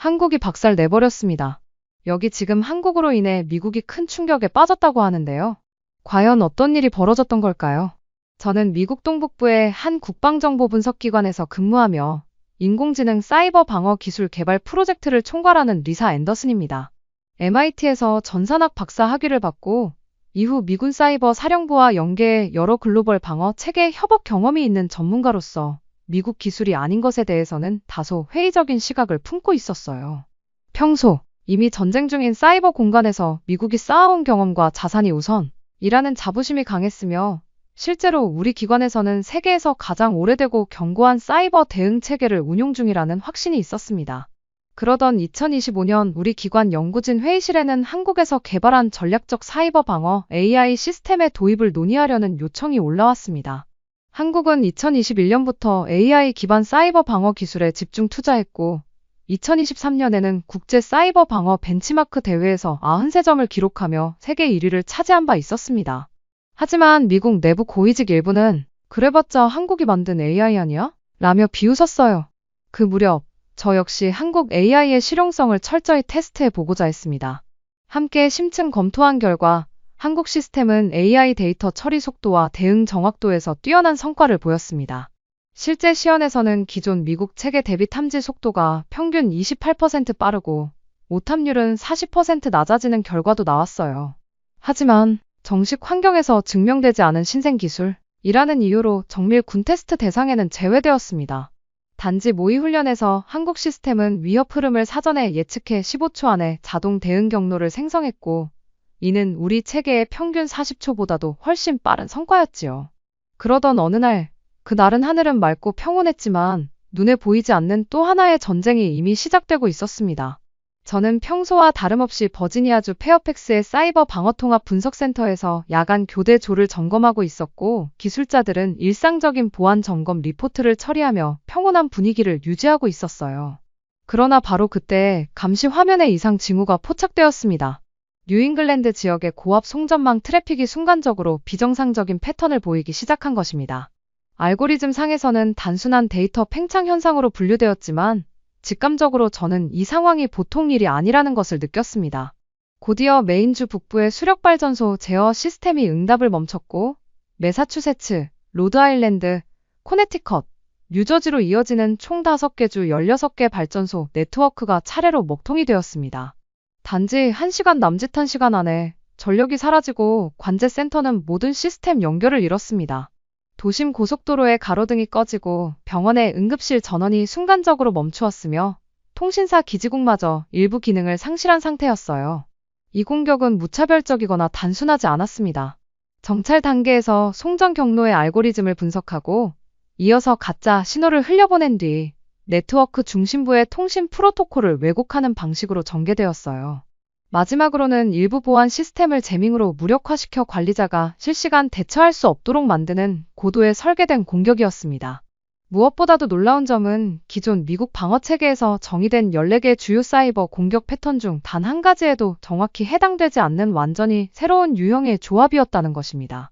한국이 박살 내버렸습니다. 여기 지금 한국으로 인해 미국이 큰 충격에 빠졌다고 하는데요. 과연 어떤 일이 벌어졌던 걸까요? 저는 미국 동북부의 한 국방정보 분석기관에서 근무하며 인공지능 사이버 방어 기술 개발 프로젝트를 총괄하는 리사 앤더슨입니다. MIT에서 전산학 박사 학위를 받고 이후 미군 사이버 사령부와 연계해 여러 글로벌 방어 체계 협업 경험이 있는 전문가로서 미국 기술이 아닌 것에 대해서는 다소 회의적인 시각을 품고 있었어요. 평소 이미 전쟁 중인 사이버 공간에서 미국이 쌓아온 경험과 자산이 우선 이라는 자부심이 강했으며 실제로 우리 기관에서는 세계에서 가장 오래되고 견고한 사이버 대응 체계를 운용 중이라는 확신이 있었습니다. 그러던 2025년 우리 기관 연구진 회의실에는 한국에서 개발한 전략적 사이버 방어 AI 시스템의 도입을 논의하려는 요청이 올라왔습니다. 한국은 2021년부터 AI 기반 사이버 방어 기술에 집중 투자했고 2023년에는 국제 사이버 방어 벤치마크 대회에서 93점을 기록하며 세계 1위를 차지한 바 있었습니다. 하지만 미국 내부 고위직 일부는 그래봤자 한국이 만든 AI 아니야? 라며 비웃었어요. 그 무렵 저 역시 한국 AI의 실용성을 철저히 테스트해 보고자 했습니다. 함께 심층 검토한 결과 한국 시스템은 AI 데이터 처리 속도와 대응 정확도에서 뛰어난 성과를 보였습니다. 실제 시연에서는 기존 미국 체계 대비 탐지 속도가 평균 28% 빠르고 오탐률은 40% 낮아지는 결과도 나왔어요. 하지만 정식 환경에서 증명되지 않은 신생 기술이라는 이유로 정밀 군 테스트 대상에는 제외되었습니다. 단지 모의 훈련에서 한국 시스템은 위협 흐름을 사전에 예측해 15초 안에 자동 대응 경로를 생성했고 이는 우리 체계의 평균 40초보다도 훨씬 빠른 성과였지요. 그러던 어느 날 그날은 하늘은 맑고 평온했지만 눈에 보이지 않는 또 하나의 전쟁이 이미 시작되고 있었습니다. 저는 평소와 다름없이 버지니아주 페어팩스의 사이버 방어통합 분석센터에서 야간 교대조를 점검하고 있었고 기술자들은 일상적인 보안 점검 리포트를 처리하며 평온한 분위기를 유지하고 있었어요. 그러나 바로 그때 감시 화면에 이상 징후가 포착되었습니다. 뉴잉글랜드 지역의 고압 송전망 트래픽이 순간적으로 비정상적인 패턴을 보이기 시작한 것입니다. 알고리즘 상에서는 단순한 데이터 팽창 현상으로 분류되었지만 직감적으로 저는 이 상황이 보통 일이 아니라는 것을 느꼈습니다. 곧이어 메인주 북부의 수력발전소 제어 시스템이 응답을 멈췄고 메사추세츠, 로드아일랜드, 코네티컷, 뉴저지로 이어지는 총 5개 주 16개 발전소 네트워크가 차례로 먹통이 되었습니다. 단지 1시간 남짓한 시간 안에 전력이 사라지고 관제센터는 모든 시스템 연결을 잃었습니다. 도심 고속도로의 가로등이 꺼지고 병원의 응급실 전원이 순간적으로 멈추었으며 통신사 기지국마저 일부 기능을 상실한 상태였어요. 이 공격은 무차별적이거나 단순하지 않았습니다. 정찰 단계에서 송전 경로의 알고리즘을 분석하고 이어서 가짜 신호를 흘려보낸 뒤 네트워크 중심부의 통신 프로토콜을 왜곡하는 방식으로 전개되었어요. 마지막으로는 일부 보안 시스템을 재밍으로 무력화시켜 관리자가 실시간 대처할 수 없도록 만드는 고도의 설계된 공격이었습니다. 무엇보다도 놀라운 점은 기존 미국 방어 체계에서 정의된 14개 주요 사이버 공격 패턴 중 단 한 가지에도 정확히 해당되지 않는 완전히 새로운 유형의 조합이었다는 것입니다.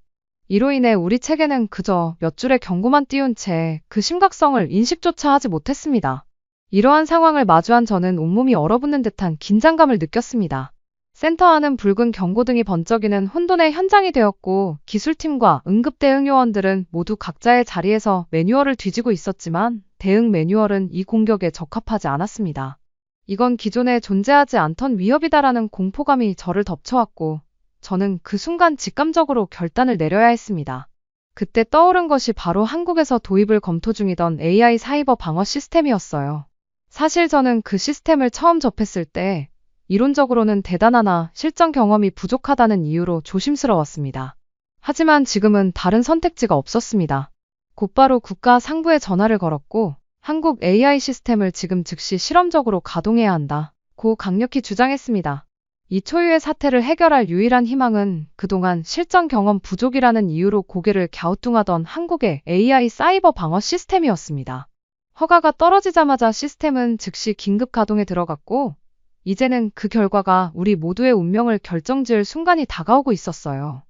이로 인해 우리 체계는 그저 몇 줄의 경고만 띄운 채 그 심각성을 인식조차 하지 못했습니다. 이러한 상황을 마주한 저는 온몸이 얼어붙는 듯한 긴장감을 느꼈습니다. 센터 안은 붉은 경고등이 번쩍이는 혼돈의 현장이 되었고 기술팀과 응급대응 요원들은 모두 각자의 자리에서 매뉴얼을 뒤지고 있었지만 대응 매뉴얼은 이 공격에 적합하지 않았습니다. 이건 기존에 존재하지 않던 위협이다라는 공포감이 저를 덮쳐왔고 저는 그 순간 직감적으로 결단을 내려야 했습니다. 그때 떠오른 것이 바로 한국에서 도입을 검토 중이던 AI 사이버 방어 시스템이었어요. 사실 저는 그 시스템을 처음 접했을 때 이론적으로는 대단하나 실전 경험이 부족하다는 이유로 조심스러웠습니다. 하지만 지금은 다른 선택지가 없었습니다. 곧바로 국가 상부에 전화를 걸었고 한국 AI 시스템을 지금 즉시 실험적으로 가동해야 한다. 고 강력히 주장했습니다. 이 초유의 사태를 해결할 유일한 희망은 그동안 실전 경험 부족이라는 이유로 고개를 갸우뚱하던 한국의 AI 사이버 방어 시스템이었습니다. 허가가 떨어지자마자 시스템은 즉시 긴급 가동에 들어갔고 이제는 그 결과가 우리 모두의 운명을 결정지을 순간이 다가오고 있었어요.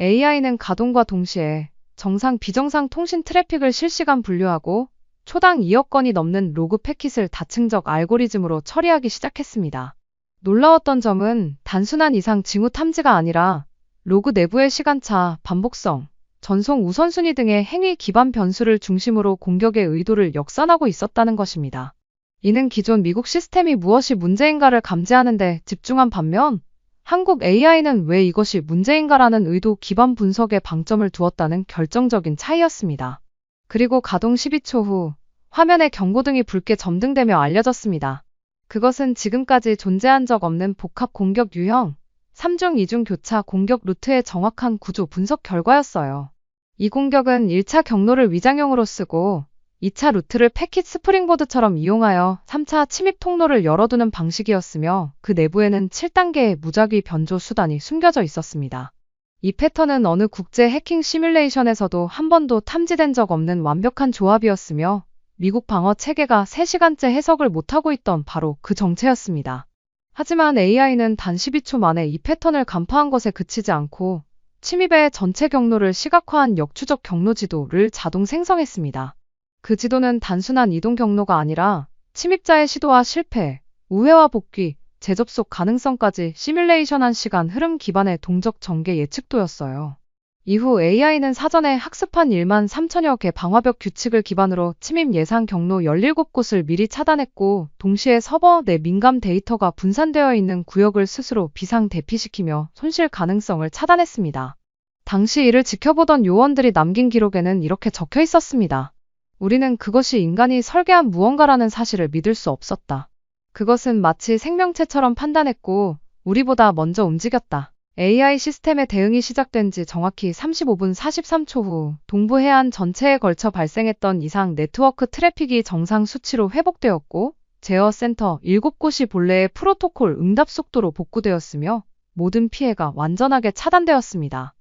AI는 가동과 동시에 정상 비정상 통신 트래픽을 실시간 분류하고 초당 2억 건이 넘는 로그 패킷을 다층적 알고리즘으로 처리하기 시작했습니다. 놀라웠던 점은 단순한 이상 징후 탐지가 아니라 로그 내부의 시간차, 반복성, 전송 우선순위 등의 행위 기반 변수를 중심으로 공격의 의도를 역산하고 있었다는 것입니다. 이는 기존 미국 시스템이 무엇이 문제인가를 감지하는 데 집중한 반면 한국 AI는 왜 이것이 문제인가라는 의도 기반 분석에 방점을 두었다는 결정적인 차이였습니다. 그리고 가동 12초 후 화면에 경고등이 붉게 점등되며 알려졌습니다. 그것은 지금까지 존재한 적 없는 복합 공격 유형, 3중 2중 교차 공격 루트의 정확한 구조 분석 결과였어요. 이 공격은 1차 경로를 위장용으로 쓰고 2차 루트를 패킷 스프링보드처럼 이용하여 3차 침입 통로를 열어두는 방식이었으며 그 내부에는 7단계의 무작위 변조 수단이 숨겨져 있었습니다. 이 패턴은 어느 국제 해킹 시뮬레이션에서도 한 번도 탐지된 적 없는 완벽한 조합이었으며 미국 방어 체계가 3시간째 해석을 못하고 있던 바로 그 정체였습니다. 하지만 AI는 단 12초 만에 이 패턴을 간파한 것에 그치지 않고 침입의 전체 경로를 시각화한 역추적 경로 지도를 자동 생성했습니다. 그 지도는 단순한 이동 경로가 아니라 침입자의 시도와 실패, 우회와 복귀, 재접속 가능성까지 시뮬레이션한 시간 흐름 기반의 동적 전개 예측도였어요. 이후 AI는 사전에 학습한 1만 3천여 개 방화벽 규칙을 기반으로 침입 예상 경로 17곳을 미리 차단했고 동시에 서버 내 민감 데이터가 분산되어 있는 구역을 스스로 비상 대피시키며 손실 가능성을 차단했습니다. 당시 이를 지켜보던 요원들이 남긴 기록에는 이렇게 적혀 있었습니다. 우리는 그것이 인간이 설계한 무언가라는 사실을 믿을 수 없었다. 그것은 마치 생명체처럼 판단했고 우리보다 먼저 움직였다. AI 시스템의 대응이 시작된 지 정확히 35분 43초 후 동부 해안 전체에 걸쳐 발생했던 이상 네트워크 트래픽이 정상 수치로 회복되었고 제어 센터 7곳이 본래의 프로토콜 응답 속도로 복구되었으며 모든 피해가 완전하게 차단되었습니다.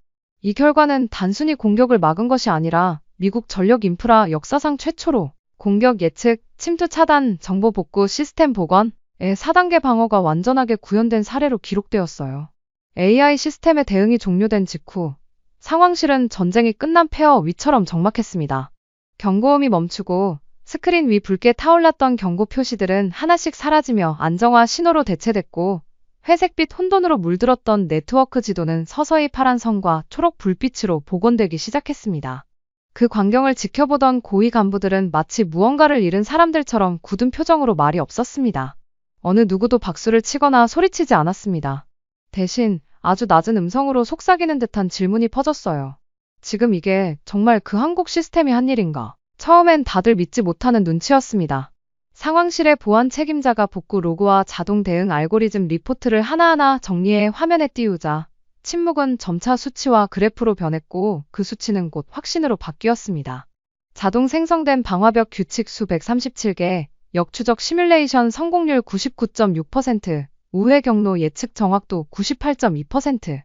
이 결과는 단순히 공격을 막은 것이 아니라 미국 전력 인프라 역사상 최초로 공격 예측, 침투 차단, 정보 복구 시스템 복원의 4단계 방어가 완전하게 구현된 사례로 기록되었어요. AI 시스템의 대응이 종료된 직후 상황실은 전쟁이 끝난 폐허 위처럼 적막했습니다. 경고음이 멈추고 스크린 위 붉게 타올랐던 경고 표시들은 하나씩 사라지며 안정화 신호로 대체됐고 회색빛 혼돈으로 물들었던 네트워크 지도는 서서히 파란 선과 초록 불빛으로 복원되기 시작했습니다. 그 광경을 지켜보던 고위 간부들은 마치 무언가를 잃은 사람들처럼 굳은 표정으로 말이 없었습니다. 어느 누구도 박수를 치거나 소리치지 않았습니다. 대신 아주 낮은 음성으로 속삭이는 듯한 질문이 퍼졌어요. 지금 이게 정말 그 한국 시스템이 한 일인가? 처음엔 다들 믿지 못하는 눈치였습니다. 상황실의 보안 책임자가 복구 로그와 자동 대응 알고리즘 리포트를 하나하나 정리해 화면에 띄우자 침묵은 점차 수치와 그래프로 변했고 그 수치는 곧 확신으로 바뀌었습니다. 자동 생성된 방화벽 규칙 수 137개, 역추적 시뮬레이션 성공률 99.6%, 우회 경로 예측 정확도 98.2%.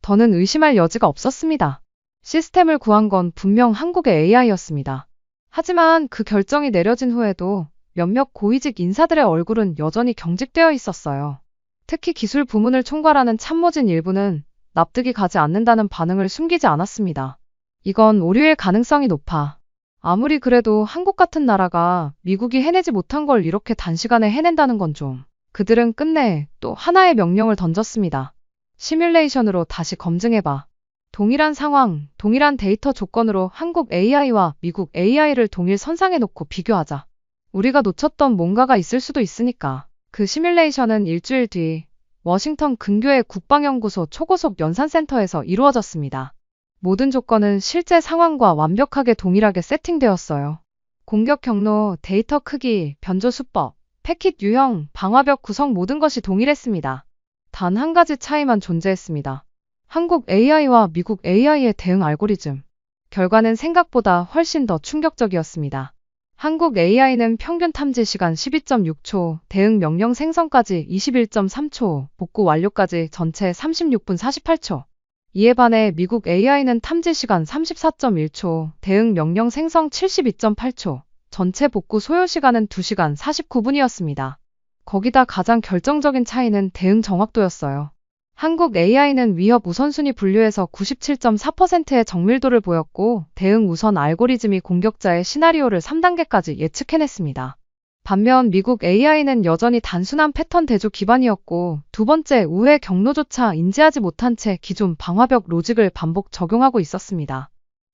더는 의심할 여지가 없었습니다. 시스템을 구한 건 분명 한국의 AI였습니다. 하지만 그 결정이 내려진 후에도 몇몇 고위직 인사들의 얼굴은 여전히 경직되어 있었어요. 특히 기술 부문을 총괄하는 참모진 일부는 납득이 가지 않는다는 반응을 숨기지 않았습니다. 이건 오류일 가능성이 높아. 아무리 그래도 한국 같은 나라가 미국이 해내지 못한 걸 이렇게 단시간에 해낸다는 건 좀. 그들은 끝내 또 하나의 명령을 던졌습니다. 시뮬레이션으로 다시 검증해봐. 동일한 상황, 동일한 데이터 조건으로 한국 AI와 미국 AI를 동일 선상에 놓고 비교하자. 우리가 놓쳤던 뭔가가 있을 수도 있으니까. 그 시뮬레이션은 일주일 뒤 워싱턴 근교의 국방연구소 초고속 연산센터에서 이루어졌습니다. 모든 조건은 실제 상황과 완벽하게 동일하게 세팅되었어요. 공격 경로, 데이터 크기, 변조 수법, 패킷 유형, 방화벽 구성 모든 것이 동일했습니다. 단 한 가지 차이만 존재했습니다. 한국 AI와 미국 AI의 대응 알고리즘. 결과는 생각보다 훨씬 더 충격적이었습니다. 한국 AI는 평균 탐지 시간 12.6초, 대응 명령 생성까지 21.3초, 복구 완료까지 전체 36분 48초. 이에 반해 미국 AI는 탐지 시간 34.1초, 대응 명령 생성 72.8초, 전체 복구 소요 시간은 2시간 49분이었습니다. 거기다 가장 결정적인 차이는 대응 정확도였어요. 한국 AI는 위협 우선순위 분류에서 97.4%의 정밀도를 보였고, 대응 우선 알고리즘이 공격자의 시나리오를 3단계까지 예측해냈습니다. 반면 미국 AI는 여전히 단순한 패턴 대조 기반이었고, 두 번째 우회 경로조차 인지하지 못한 채 기존 방화벽 로직을 반복 적용하고 있었습니다.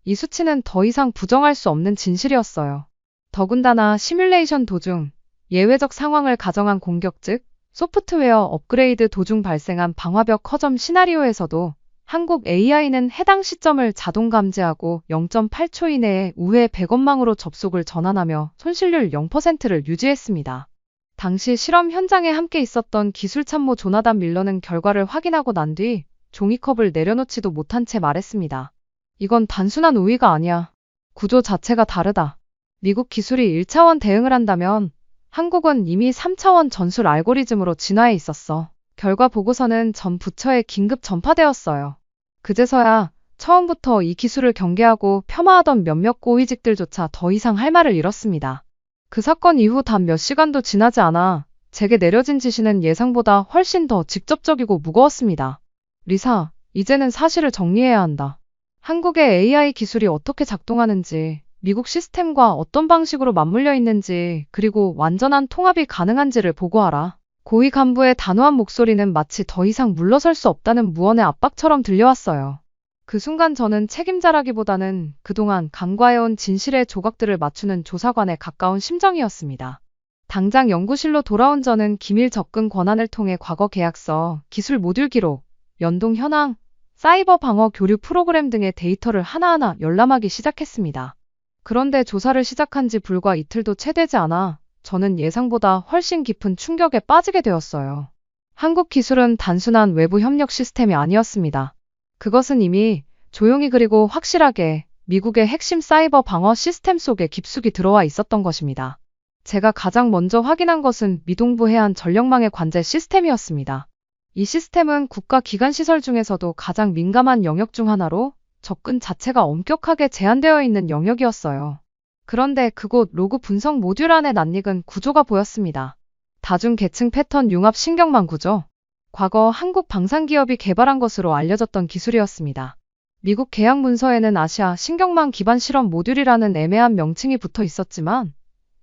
이 수치는 더 이상 부정할 수 없는 진실이었어요. 더군다나 시뮬레이션 도중 예외적 상황을 가정한 공격 즉 소프트웨어 업그레이드 도중 발생한 방화벽 허점 시나리오에서도 한국 AI는 해당 시점을 자동 감지하고 0.8초 이내에 우회 100원망으로 접속을 전환하며 손실률 0%를 유지했습니다. 당시 실험 현장에 함께 있었던 기술 참모 조나단 밀러는 결과를 확인하고 난 뒤 종이컵을 내려놓지도 못한 채 말했습니다. 이건 단순한 우위가 아니야. 구조 자체가 다르다. 미국 기술이 1차원 대응을 한다면 한국은 이미 3차원 전술 알고리즘으로 진화해 있었어. 결과 보고서는 전 부처에 긴급 전파되었어요. 그제서야 처음부터 이 기술을 경계하고 폄하하던 몇몇 고위직들조차 더 이상 할 말을 잃었습니다. 그 사건 이후 단 몇 시간도 지나지 않아 제게 내려진 지시는 예상보다 훨씬 더 직접적이고 무거웠습니다. 리사, 이제는 사실을 정리해야 한다. 한국의 AI 기술이 어떻게 작동하는지, 미국 시스템과 어떤 방식으로 맞물려 있는지, 그리고 완전한 통합이 가능한지를 보고하라. 고위 간부의 단호한 목소리는 마치 더 이상 물러설 수 없다는 무언의 압박처럼 들려왔어요. 그 순간 저는 책임자라기보다는 그동안 간과해온 진실의 조각들을 맞추는 조사관에 가까운 심정이었습니다. 당장 연구실로 돌아온 저는 기밀 접근 권한을 통해 과거 계약서, 기술 모듈 기록, 연동 현황, 사이버 방어 교류 프로그램 등의 데이터를 하나하나 열람하기 시작했습니다. 그런데 조사를 시작한 지 불과 이틀도 채 되지 않아 저는 예상보다 훨씬 깊은 충격에 빠지게 되었어요. 한국 기술은 단순한 외부 협력 시스템이 아니었습니다. 그것은 이미 조용히 그리고 확실하게 미국의 핵심 사이버 방어 시스템 속에 깊숙이 들어와 있었던 것입니다. 제가 가장 먼저 확인한 것은 미동부 해안 전력망의 관제 시스템이었습니다. 이 시스템은 국가 기관 시설 중에서도 가장 민감한 영역 중 하나로 접근 자체가 엄격하게 제한되어 있는 영역이었어요. 그런데 그곳 로그 분석 모듈 안에 낯익은 구조가 보였습니다. 다중 계층 패턴 융합 신경망 구조. 과거 한국 방산기업이 개발한 것으로 알려졌던 기술이었습니다. 미국 계약 문서에는 아시아 신경망 기반 실험 모듈이라는 애매한 명칭이 붙어 있었지만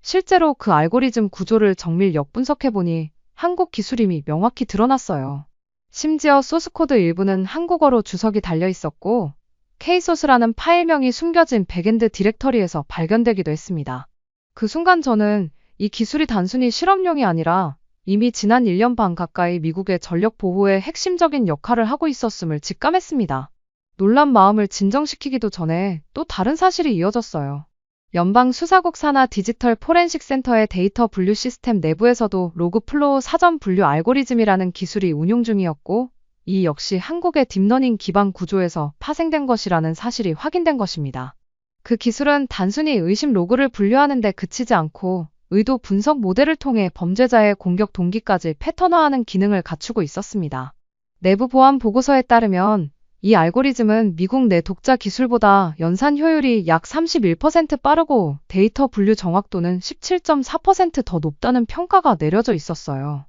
실제로 그 알고리즘 구조를 정밀 역분석해보니 한국 기술임이 명확히 드러났어요. 심지어 소스코드 일부는 한국어로 주석이 달려 있었고 K소스라는 파일명이 숨겨진 백엔드 디렉터리에서 발견되기도 했습니다. 그 순간 저는 이 기술이 단순히 실험용이 아니라 이미 지난 1년 반 가까이 미국의 전력 보호에 핵심적인 역할을 하고 있었음을 직감했습니다. 놀란 마음을 진정시키기도 전에 또 다른 사실이 이어졌어요. 연방 수사국 산하 디지털 포렌식 센터의 데이터 분류 시스템 내부에서도 로그 플로우 사전 분류 알고리즘이라는 기술이 운용 중이었고 이 역시 한국의 딥러닝 기반 구조에서 파생된 것이라는 사실이 확인된 것입니다. 그 기술은 단순히 의심 로그를 분류하는 데 그치지 않고 의도 분석 모델을 통해 범죄자의 공격 동기까지 패턴화하는 기능을 갖추고 있었습니다. 내부 보안 보고서에 따르면 이 알고리즘은 미국 내 독자 기술보다 연산 효율이 약 31% 빠르고 데이터 분류 정확도는 17.4%더 높다는 평가가 내려져 있었어요.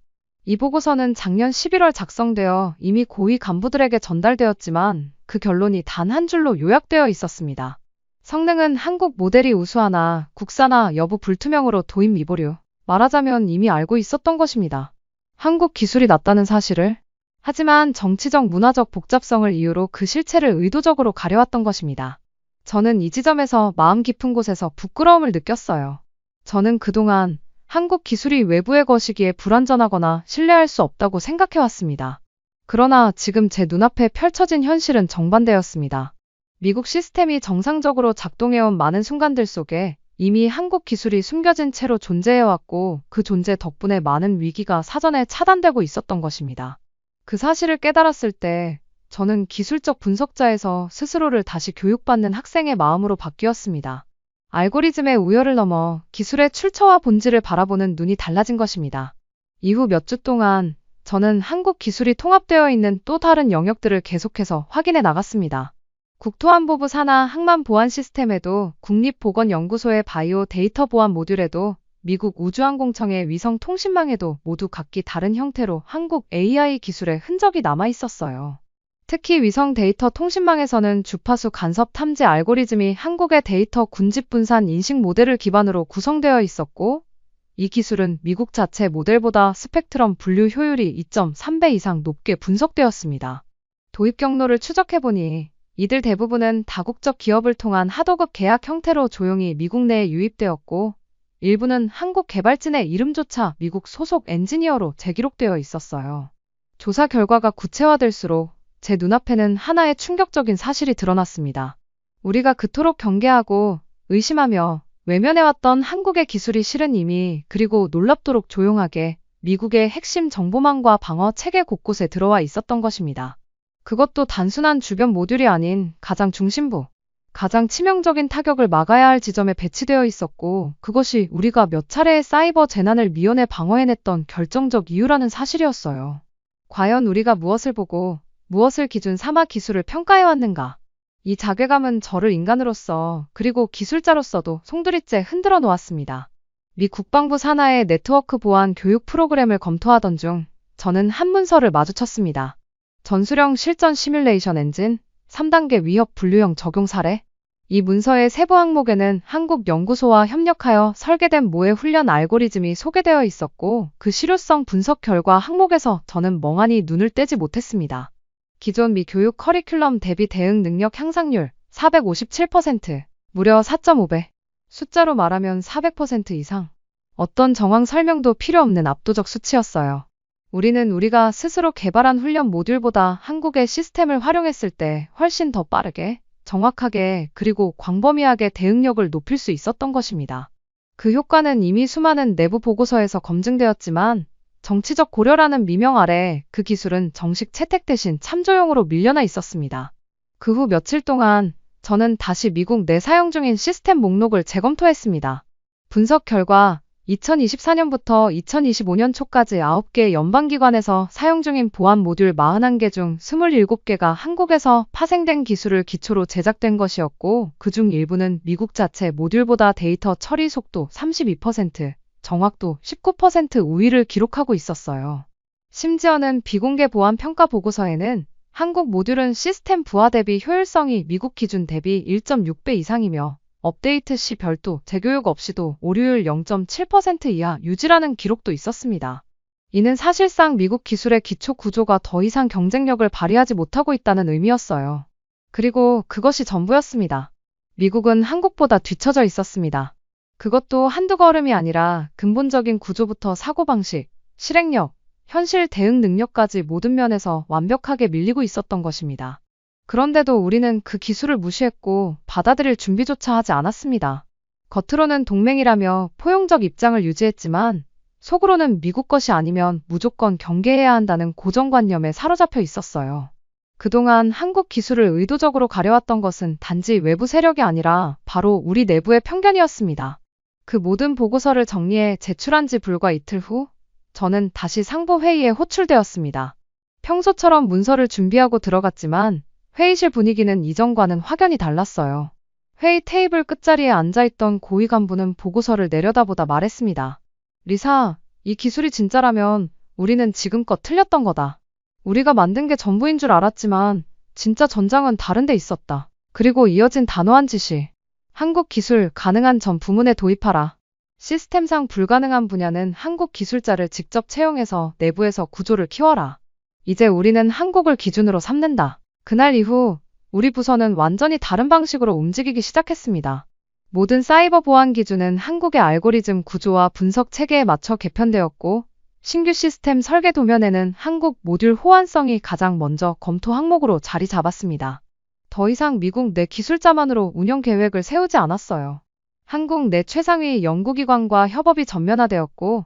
이 보고서는 작년 11월 작성되어 이미 고위 간부들에게 전달되었지만 그 결론이 단 한 줄로 요약되어 있었습니다. 성능은 한국 모델이 우수하나 국산화 여부 불투명으로 도입 미보류. 말하자면 이미 알고 있었던 것입니다. 한국 기술이 낫다는 사실을. 하지만 정치적 문화적 복잡성을 이유로 그 실체를 의도적으로 가려왔던 것입니다. 저는 이 지점에서 마음 깊은 곳에서 부끄러움을 느꼈어요. 저는 그동안 한국 기술이 외부의 것이기에 불완전하거나 신뢰할 수 없다고 생각해왔습니다. 그러나 지금 제 눈앞에 펼쳐진 현실은 정반대였습니다. 미국 시스템이 정상적으로 작동해온 많은 순간들 속에 이미 한국 기술이 숨겨진 채로 존재해왔고 그 존재 덕분에 많은 위기가 사전에 차단되고 있었던 것입니다. 그 사실을 깨달았을 때 저는 기술적 분석자에서 스스로를 다시 교육받는 학생의 마음으로 바뀌었습니다. 알고리즘의 우열을 넘어 기술의 출처와 본질을 바라보는 눈이 달라진 것입니다. 이후 몇 주 동안 저는 한국 기술이 통합되어 있는 또 다른 영역들을 계속해서 확인해 나갔습니다. 국토안보부 산하 항만 보안 시스템에도 국립보건연구소의 바이오 데이터 보안 모듈에도 미국 우주항공청의 위성 통신망에도 모두 각기 다른 형태로 한국 AI 기술의 흔적이 남아 있었어요. 특히 위성 데이터 통신망에서는 주파수 간섭 탐지 알고리즘이 한국의 데이터 군집 분산 인식 모델을 기반으로 구성되어 있었고, 이 기술은 미국 자체 모델보다 스펙트럼 분류 효율이 2.3배 이상 높게 분석되었습니다. 도입 경로를 추적해보니 이들 대부분은 다국적 기업을 통한 하도급 계약 형태로 조용히 미국 내에 유입되었고, 일부는 한국 개발진의 이름조차 미국 소속 엔지니어로 재기록되어 있었어요. 조사 결과가 구체화될수록 제 눈앞에는 하나의 충격적인 사실이 드러났습니다. 우리가 그토록 경계하고 의심하며 외면해왔던 한국의 기술이 실은 이미 그리고 놀랍도록 조용하게 미국의 핵심 정보망과 방어 체계 곳곳에 들어와 있었던 것입니다. 그것도 단순한 주변 모듈이 아닌 가장 중심부, 가장 치명적인 타격을 막아야 할 지점에 배치되어 있었고, 그것이 우리가 몇 차례의 사이버 재난을 미연에 방어해냈던 결정적 이유라는 사실이었어요. 과연 우리가 무엇을 보고 무엇을 기준 삼아 기술을 평가해왔는가? 이 자괴감은 저를 인간으로서 그리고 기술자로서도 송두리째 흔들어 놓았습니다. 미 국방부 산하의 네트워크 보안 교육 프로그램을 검토하던 중 저는 한 문서를 마주쳤습니다. 전술형 실전 시뮬레이션 엔진, 3단계 위협 분류형 적용 사례. 이 문서의 세부 항목에는 한국 연구소와 협력하여 설계된 모의 훈련 알고리즘이 소개되어 있었고 그 실효성 분석 결과 항목에서 저는 멍하니 눈을 떼지 못했습니다. 기존 미 교육 커리큘럼 대비 대응 능력 향상률 457%, 무려 4.5배. 숫자로 말하면 400% 이상. 어떤 정황 설명도 필요 없는 압도적 수치였어요. 우리는 우리가 스스로 개발한 훈련 모듈보다 한국의 시스템을 활용했을 때 훨씬 더 빠르게, 정확하게, 그리고 광범위하게 대응력을 높일 수 있었던 것입니다. 그 효과는 이미 수많은 내부 보고서에서 검증되었지만, 정치적 고려라는 미명 아래 그 기술은 정식 채택 대신 참조용으로 밀려나 있었습니다. 그 후 며칠 동안 저는 다시 미국 내 사용 중인 시스템 목록을 재검토했습니다. 분석 결과 2024년부터 2025년 초까지 9개 연방기관에서 사용 중인 보안 모듈 41개 중 27개가 한국에서 파생된 기술을 기초로 제작된 것이었고, 그 중 일부는 미국 자체 모듈보다 데이터 처리 속도 32%, 정확도 19% 우위를 기록하고 있었어요. 심지어는 비공개 보안 평가 보고서에는 한국 모듈은 시스템 부하 대비 효율성이 미국 기준 대비 1.6배 이상이며 업데이트 시 별도 재교육 없이도 오류율 0.7% 이하 유지라는 기록도 있었습니다. 이는 사실상 미국 기술의 기초 구조가 더 이상 경쟁력을 발휘하지 못하고 있다는 의미였어요. 그리고 그것이 전부였습니다. 미국은 한국보다 뒤처져 있었습니다. 그것도 한두 걸음이 아니라 근본적인 구조부터 사고방식, 실행력, 현실 대응 능력까지 모든 면에서 완벽하게 밀리고 있었던 것입니다. 그런데도 우리는 그 기술을 무시했고 받아들일 준비조차 하지 않았습니다. 겉으로는 동맹이라며 포용적 입장을 유지했지만 속으로는 미국 것이 아니면 무조건 경계해야 한다는 고정관념에 사로잡혀 있었어요. 그동안 한국 기술을 의도적으로 가려왔던 것은 단지 외부 세력이 아니라 바로 우리 내부의 편견이었습니다. 그 모든 보고서를 정리해 제출한 지 불과 이틀 후, 저는 다시 상부회의에 호출되었습니다. 평소처럼 문서를 준비하고 들어갔지만 회의실 분위기는 이전과는 확연히 달랐어요. 회의 테이블 끝자리에 앉아있던 고위 간부는 보고서를 내려다보다 말했습니다. 리사, 이 기술이 진짜라면 우리는 지금껏 틀렸던 거다. 우리가 만든 게 전부인 줄 알았지만 진짜 전장은 다른 데 있었다. 그리고 이어진 단호한 지시. 한국 기술 가능한 전 부문에 도입하라. 시스템상 불가능한 분야는 한국 기술자를 직접 채용해서 내부에서 구조를 키워라. 이제 우리는 한국을 기준으로 삼는다. 그날 이후 우리 부서는 완전히 다른 방식으로 움직이기 시작했습니다. 모든 사이버 보안 기준은 한국의 알고리즘 구조와 분석 체계에 맞춰 개편되었고, 신규 시스템 설계 도면에는 한국 모듈 호환성이 가장 먼저 검토 항목으로 자리 잡았습니다. 더 이상 미국 내 기술자만으로 운영 계획을 세우지 않았어요. 한국 내 최상위 연구기관과 협업이 전면화되었고,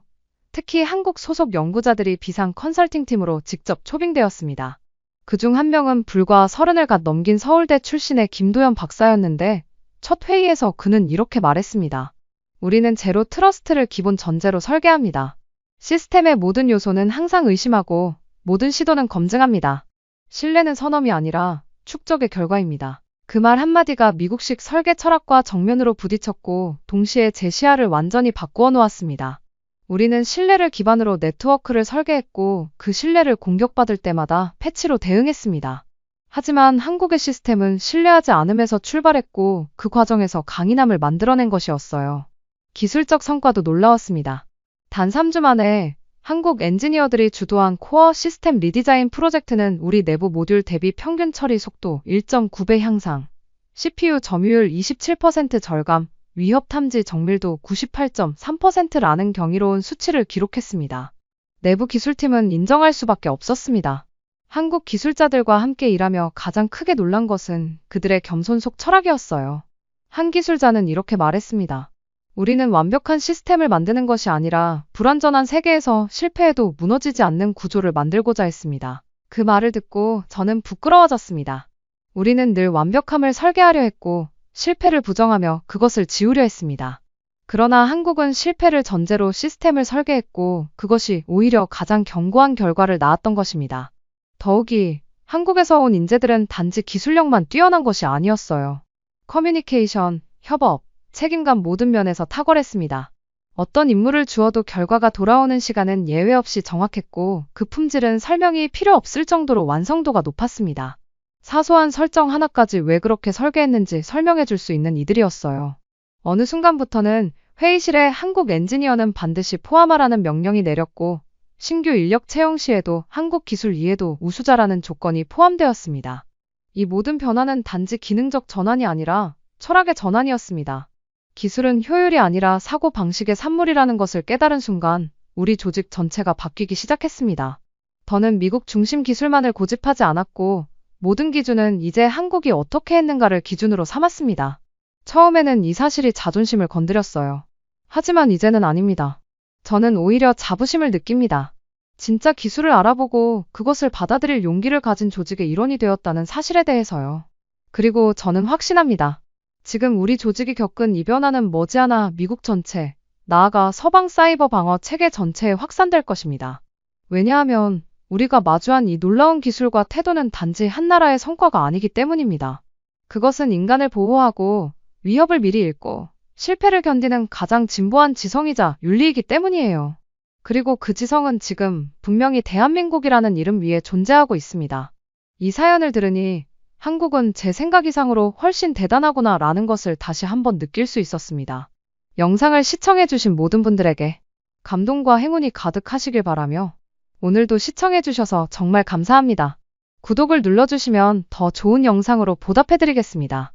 특히 한국 소속 연구자들이 비상 컨설팅 팀으로 직접 초빙되었습니다. 그중 한 명은 불과 서른을 갓 넘긴 서울대 출신의 김도현 박사였는데, 첫 회의에서 그는 이렇게 말했습니다. 우리는 제로 트러스트를 기본 전제로 설계합니다. 시스템의 모든 요소는 항상 의심하고 모든 시도는 검증합니다. 신뢰는 선험이 아니라 축적의 결과입니다. 그 말 한마디가 미국식 설계 철학과 정면으로 부딪혔고 동시에 제 시야를 완전히 바꾸어 놓았습니다. 우리는 신뢰를 기반으로 네트워크를 설계했고 그 신뢰를 공격받을 때마다 패치로 대응했습니다. 하지만 한국의 시스템은 신뢰하지 않음에서 출발했고 그 과정에서 강인함을 만들어낸 것이었어요. 기술적 성과도 놀라웠습니다. 단 3주 만에 한국 엔지니어들이 주도한 코어 시스템 리디자인 프로젝트는 우리 내부 모듈 대비 평균 처리 속도 1.9배 향상, CPU 점유율 27% 절감, 위협 탐지 정밀도 98.3%라는 경이로운 수치를 기록했습니다. 내부 기술팀은 인정할 수밖에 없었습니다. 한국 기술자들과 함께 일하며 가장 크게 놀란 것은 그들의 겸손 속 철학이었어요. 한 기술자는 이렇게 말했습니다. 우리는 완벽한 시스템을 만드는 것이 아니라 불완전한 세계에서 실패해도 무너지지 않는 구조를 만들고자 했습니다. 그 말을 듣고 저는 부끄러워졌습니다. 우리는 늘 완벽함을 설계하려 했고 실패를 부정하며 그것을 지우려 했습니다. 그러나 한국은 실패를 전제로 시스템을 설계했고 그것이 오히려 가장 견고한 결과를 낳았던 것입니다. 더욱이 한국에서 온 인재들은 단지 기술력만 뛰어난 것이 아니었어요. 커뮤니케이션, 협업, 책임감 모든 면에서 탁월했습니다. 어떤 임무를 주어도 결과가 돌아오는 시간은 예외 없이 정확했고 그 품질은 설명이 필요 없을 정도로 완성도가 높았습니다. 사소한 설정 하나까지 왜 그렇게 설계했는지 설명해 줄 수 있는 이들이었어요. 어느 순간부터는 회의실에 한국 엔지니어는 반드시 포함하라는 명령이 내렸고 신규 인력 채용 시에도 한국 기술 이해도 우수자라는 조건이 포함되었습니다. 이 모든 변화는 단지 기능적 전환이 아니라 철학의 전환이었습니다. 기술은 효율이 아니라 사고 방식의 산물이라는 것을 깨달은 순간 우리 조직 전체가 바뀌기 시작했습니다. 더는 미국 중심 기술만을 고집하지 않았고 모든 기준은 이제 한국이 어떻게 했는가를 기준으로 삼았습니다. 처음에는 이 사실이 자존심을 건드렸어요. 하지만 이제는 아닙니다. 저는 오히려 자부심을 느낍니다. 진짜 기술을 알아보고 그것을 받아들일 용기를 가진 조직의 일원이 되었다는 사실에 대해서요. 그리고 저는 확신합니다. 지금 우리 조직이 겪은 이 변화는 머지않아 미국 전체, 나아가 서방 사이버 방어 체계 전체에 확산될 것입니다. 왜냐하면 우리가 마주한 이 놀라운 기술과 태도는 단지 한 나라의 성과가 아니기 때문입니다. 그것은 인간을 보호하고 위협을 미리 읽고 실패를 견디는 가장 진보한 지성이자 윤리이기 때문이에요. 그리고 그 지성은 지금 분명히 대한민국이라는 이름 위에 존재하고 있습니다. 이 사연을 들으니 한국은 제 생각 이상으로 훨씬 대단하구나 라는 것을 다시 한번 느낄 수 있었습니다. 영상을 시청해주신 모든 분들에게 감동과 행운이 가득하시길 바라며 오늘도 시청해주셔서 정말 감사합니다. 구독을 눌러주시면 더 좋은 영상으로 보답해드리겠습니다.